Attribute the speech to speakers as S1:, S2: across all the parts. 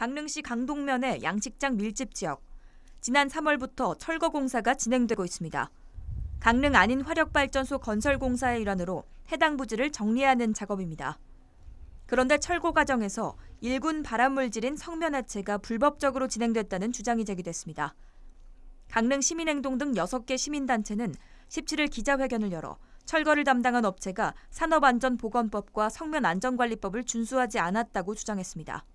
S1: 강릉시 강동면의 양식장 밀집 지역. 지난 3월부터 철거 공사가 진행되고 있습니다. 강릉 안인 화력발전소 건설 공사의 일환으로 해당 부지를 정리하는 작업입니다. 그런데 철거 과정에서 일군 발암물질인 성면화체가 불법적으로 진행됐다는 주장이 제기됐습니다. 강릉 시민행동 등 6개 시민단체는 17일 기자회견을 열어 철거를 담당한 업체가 산업안전보건법과 성면안전관리법을 준수하지 않았다고 주장했습니다.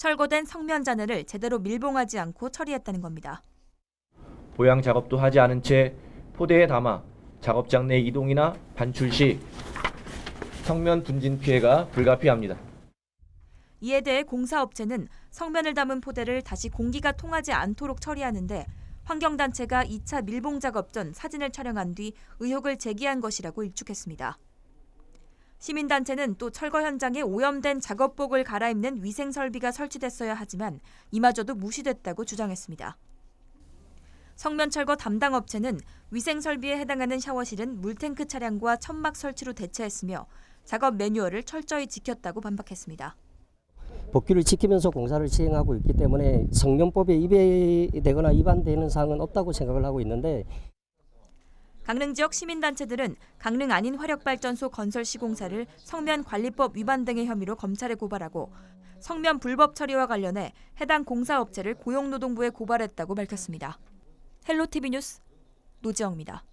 S1: 철거된 성면 잔해를 제대로 밀봉하지 않고 처리했다는 겁니다.
S2: 보양 작업도 하지 않은 채 포대에 담아 작업장 내 이동이나 반출 시 성면 분진 피해가 불가피합니다.
S1: 이에 대해 공사업체는 성면을 담은 포대를 다시 공기가 통하지 않도록 처리하는데 환경단체가 2차 밀봉 작업 전 사진을 촬영한 뒤 의혹을 제기한 것이라고 일축했습니다. 시민단체는 또 철거 현장에 오염된 작업복을 갈아입는 위생 설비가 설치됐어야 하지만 이마저도 무시됐다고 주장했습니다. 성면 철거 담당 업체는 위생 설비에 해당하는 샤워실은 물탱크 차량과 천막 설치로 대체했으며 작업 매뉴얼을 철저히 지켰다고 반박했습니다.
S3: 법규를 지키면서 공사를 시행하고 있기 때문에 성면법에 위배되거나 위반되는 사항은 없다고 생각을 하고 있는데
S1: 강릉 지역 시민단체들은 강릉 안인 화력발전소 건설 시공사를 성면 관리법 위반 등의 혐의로 검찰에 고발하고 성면 불법 처리와 관련해 해당 공사업체를 고용노동부에 고발했다고 밝혔습니다. 헬로티비 뉴스 노지영입니다.